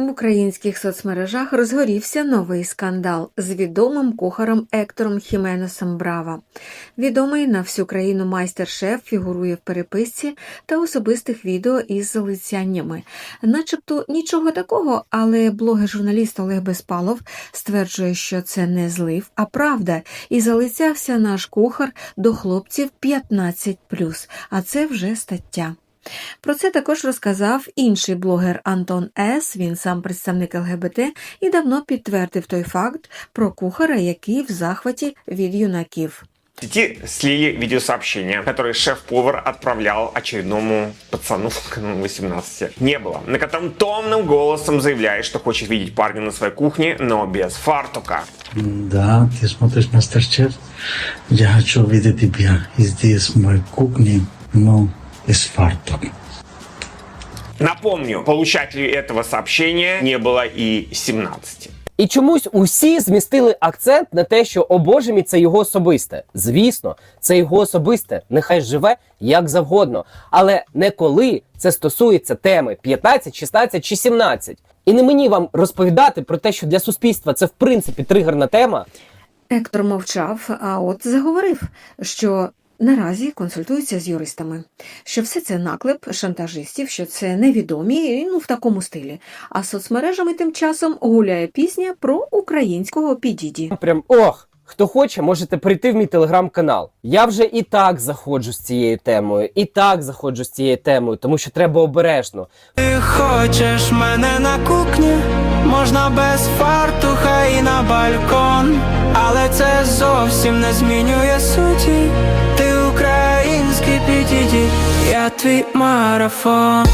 В українських соцмережах розгорівся новий скандал з відомим кухарем Ектором Хіменесом Брава. Відомий на всю країну майстер-шеф фігурує в переписці та особистих відео із залицяннями. Начебто нічого такого, але блогер-журналіст Олег Безпалов стверджує, що це не злив, а правда, і залицявся наш кухар до хлопців 15+, а це вже стаття. Про це також розказав інший блогер Антон С. Він сам представник ЛГБТ і давно підтвердив той факт про кухара, який в захваті від юнаків. В сети слили видеосообщение, которое шеф-повар отправлял очередному пацану, ну, 18, не было, на котором томным голосом заявляет, что хочет видеть парня на своей кухне, но без фартука. Да, ты смотришь Мастер-Шеф. Я хочу видеть тебя здесь, в моей кухне, но без фартук. Напомню, получателю этого сообщения не было и 17. І чомусь усі змістили акцент на те, що о боже мій, це його особисте. Звісно, це його особисте. Нехай живе як завгодно. Але не коли це стосується теми 15, 16 чи 17. І не мені вам розповідати про те, що для суспільства це в принципі тригерна тема. Ектор мовчав, а от заговорив, що наразі консультується з юристами, що все це наклеп шантажистів, що це невідомі, ну в такому стилі. А соцмережами тим часом гуляє пісня про українського підіді. Прям ох. Хто хоче, можете прийти в мій телеграм-канал. Я вже і так заходжу з цією темою, і так заходжу з цією темою, тому що треба обережно. Ти хочеш мене на кухні, можна без фартуха і на балкон, але це зовсім не змінює суті. твій марафон.